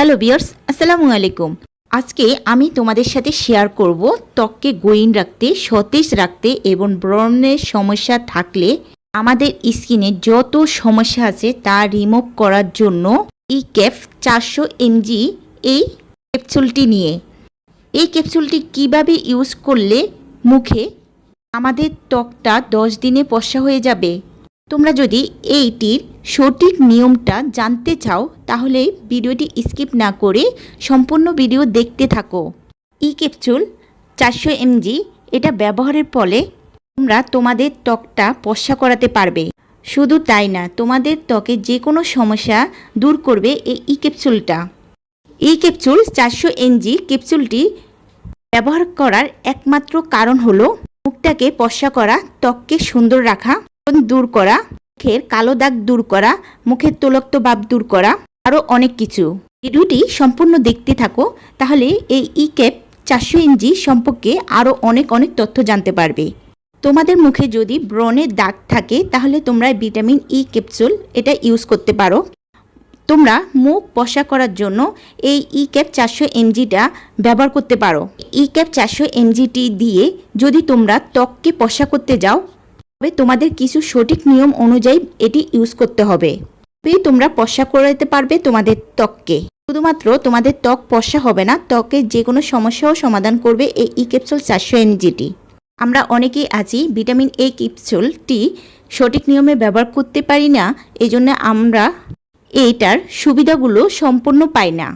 Hello বিয়ার্স আসসালামু আলাইকুম। আজকে আমি তোমাদের সাথে শেয়ার করব ত্বককে গোয়িং রাখতে, সতেজ রাখতে এবং ব্রণের সমস্যা থাকলে আমাদের স্কিনে যত সমস্যা আছে তা রিমুভ করার জন্য ই ক্যাফ চারশো এমজি এই ক্যাপসুলটি নিয়ে। এই ক্যাপসুলটি কীভাবে ইউজ করলে মুখে আমাদের ত্বকটা দশ দিনে পশা হয়ে যাবে? তোমরা যদি এইটির সঠিক নিয়মটা জানতে চাও, তাহলে ভিডিওটি স্কিপ না করে সম্পূর্ণ ভিডিও দেখতে থাকো। ই ক্যাপসুল চারশো এমজি, এটা ব্যবহারের ফলে তোমরা তোমাদের ত্বকটা পশা করাতে পারবে। শুধু তাই না, তোমাদের ত্বকে যে কোনো সমস্যা দূর করবে এই ই ক্যাপসুলটা। এই ক্যাপসুল চারশো এমজি ক্যাপসুলটি ব্যবহার করার একমাত্র কারণ হলো, মুখটাকে পশা করা, ত্বককে সুন্দর রাখা, দূর করা মুখের কালো দাগ দূর করা, মুখের তোলক্ত ভাব দূর করা, আরও অনেক কিছু। ভিডিওটি সম্পূর্ণ দেখতে থাকো, তাহলে এই ই ক্যাপ চারশো ইঞ্চি সম্পর্কে আরও অনেক অনেক তথ্য জানতে পারবে। তোমাদের মুখে যদি ব্রণের দাগ থাকে, তাহলে তোমরা ভিটামিন ই ক্যাপসুল এটা ইউজ করতে পারো। তোমরা মুখ পশা করার জন্য এই ই ক্যাপ চারশো এমজিটা ব্যবহার করতে পারো। ই ক্যাপ চারশো এমজিটি দিয়ে যদি তোমরা ত্বককে পশা করতে যাও তবে তোমাদের কিছু সঠিক নিয়ম অনুযায়ী এটি ইউজ করতে হবে। তবেই তোমরা পশা করাতে পারবে তোমাদের ত্বককে। শুধুমাত্র তোমাদের ত্বক পশা হবে না ত্বকের যে কোনো সমস্যাও সমাধান করবে এই ই ক্যাপসুল চারশো এমজিটি আমরা অনেকেই আছি ভিটামিন এ ক্যাপসুলটি সঠিক নিয়মে ব্যবহার করতে পারি না এই জন্য আমরা এইটার সুবিধাগুলো সম্পূর্ণ পাই না।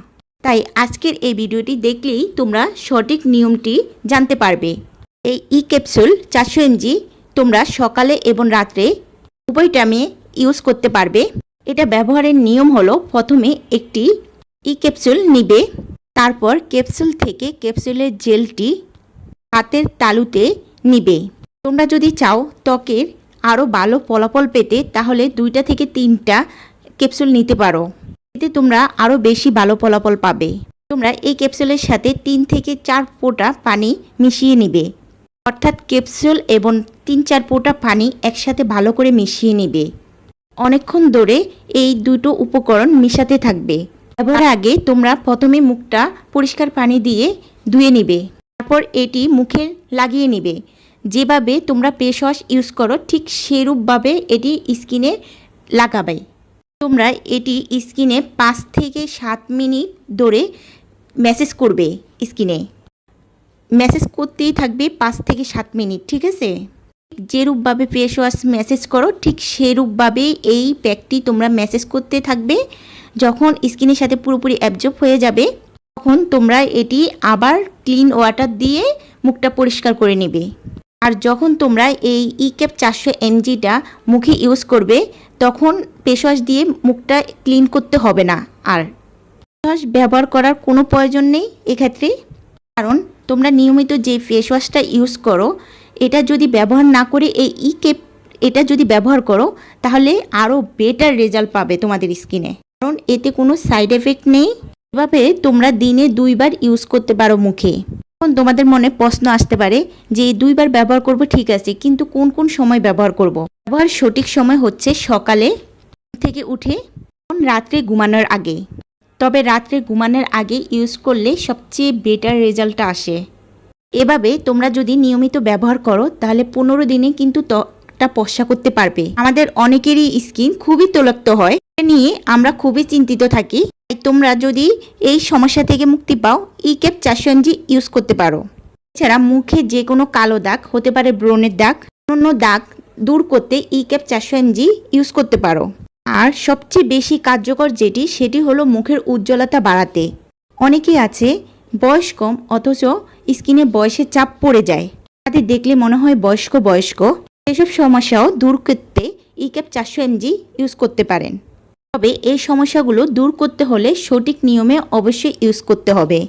তাই আজকের এই ভিডিওটি দেখলেই তোমরা সঠিক নিয়মটি জানতে পারবে। এই ই ক্যাপসুল চারশো এমজি তোমরা সকালে এবং রাত্রে উভয় টাইমে ইউজ করতে পারবে। এটা ব্যবহারের নিয়ম হলো প্রথমে একটি ই ক্যাপসুল নিবে, তারপর ক্যাপসুল থেকে ক্যাপসুলের জেলটি হাতের তালুতে নিবে। তোমরা যদি চাও ত্বকের আরও ভালো ফলাফল পেতে, তাহলে দুইটা থেকে তিনটা ক্যাপসুল নিতে পারো। এতে তোমরা আরও বেশি ভালো ফলাফল পাবে। তোমরা এই ক্যাপসুলের সাথে তিন থেকে চার ফোঁটা পানি মিশিয়ে নিবে। অর্থাৎ ক্যাপসুল এবং তিন চার ফোঁটা পানি একসাথে ভালো করে মিশিয়ে নিবে। অনেকক্ষণ ধরে এই দুটো উপকরণ মিশাতে থাকবে। ব্যবহার আগে তোমরা প্রথমে মুখটা পরিষ্কার পানি দিয়ে ধুয়ে নিবে। তারপর এটি মুখে লাগিয়ে নিবে। যেভাবে তোমরা ফেস ইউজ করো, ঠিক সেরূপভাবে এটি স্কিনে লাগাবে। তোমরা এটি স্কিনে পাঁচ থেকে সাত মিনিট ধরে ম্যাসেজ করবে স্কিনে ম্যাসেজ করতেই থাকবে পাঁচ থেকে সাত মিনিট, ঠিক আছে? যেরূপভাবে ফেস ওয়াশ ম্যাসেজ করো, ঠিক সেরূপভাবেই এই প্যাকটি তোমরা মেসেজ করতে থাকবে। যখন স্কিনের সাথে পুরোপুরি অ্যাবজর্ব হয়ে যাবে, তখন তোমরা এটি আবার ক্লিন ওয়াটার দিয়ে মুখটা পরিষ্কার করে নেবে। আর যখন তোমরা এই ই ক্যাপ চারশো এমজিটা মুখে ইউজ করবে, তখন ফেস ওয়াশ দিয়ে মুখটা ক্লিন করতে হবে না। আর ফেস ওয়াশ ব্যবহার করার কোনো প্রয়োজন নেই এক্ষেত্রে। কারণ তোমরা নিয়মিত যে ফেস ওয়াশটা ইউজ করো, এটা যদি ব্যবহার না করে এই ই কেপ এটা যদি ব্যবহার করো, তাহলে আরও বেটার রেজাল্ট পাবে তোমাদের স্কিনে কারণ এতে কোনো সাইড এফেক্ট নেই। এভাবে তোমরা দিনে দুইবার ইউজ করতে পারো মুখে। এখন তোমাদের মনে প্রশ্ন আসতে পারে যে দুইবার ব্যবহার করব, ঠিক আছে, কিন্তু কোন কোন সময় ব্যবহার করব। ব্যবহার সঠিক সময় হচ্ছে সকালে থেকে উঠে রাত্রে ঘুমানোর আগে। তবে রাত্রে ঘুমানোর আগে ইউজ করলে সবচেয়ে বেটার রেজাল্টটা আসে। এভাবে তোমরা যদি নিয়মিত ব্যবহার করো, তাহলে পনেরো দিনে কিন্তু ত্বকটা পশা করতে পারবে। আমাদের অনেকেরই স্কিন খুবই তৈলাক্ত হয়। নিয়ে আমরা খুবই চিন্তিত থাকি। তাই তোমরা যদি এই সমস্যা থেকে মুক্তি পাও ই ক্যাপ এমজি ইউজ করতে পারো। এছাড়া মুখে যে কোনো কালো দাগ, হতে পারে ব্রণের দাগ অন্য দাগ দূর করতে ই ক্যাপ এমজি ইউজ করতে পারো। আর সবচেয়ে বেশি কার্যকর যেটি, সেটি হলো মুখের উজ্জ্বলতা বাড়াতে। অনেকেই আছে, বয়স কম, অথচ স্কিনে বয়সের চাপ পড়ে যায়। তাদের দেখলে মনে হয় বয়স্ক বয়স্ক। সেসব সমস্যাও দূর করতে ই ক্যাপ চারশো এমজি ইউজ করতে পারেন। তবে এই সমস্যাগুলো দূর করতে হলে সঠিক নিয়মে অবশ্যই ইউজ করতে হবে।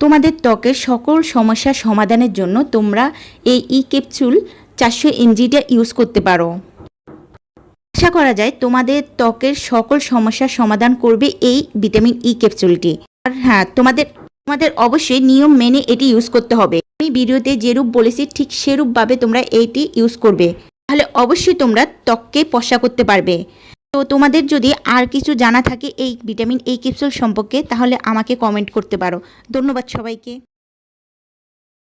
তোমাদের ত্বকের সকল সমস্যা সমাধানের জন্য তোমরা এই ই ক্যাপসুল চারশো এমজিটা ইউজ করতে পারো। আশা করা যায় তোমাদের ত্বকের সকল সমস্যার সমাধান করবে এই ভিটামিন ই ক্যাপসুলটি আর হ্যাঁ তোমাদের তোমাদের অবশ্যই নিয়ম মেনে এটি ইউজ করতে হবে। আমি ভিডিওতে যেরূপ বলেছি, ঠিক সেরূপভাবে তোমরা এইটি ইউজ করবে। তাহলে অবশ্যই তোমরা ত্বককে পশা করতে পারবে। তো তোমাদের যদি আর কিছু জানা থাকে এই ভিটামিন এই ক্যাপসুল সম্পর্কে, তাহলে আমাকে কমেন্ট করতে পারো। ধন্যবাদ সবাইকে।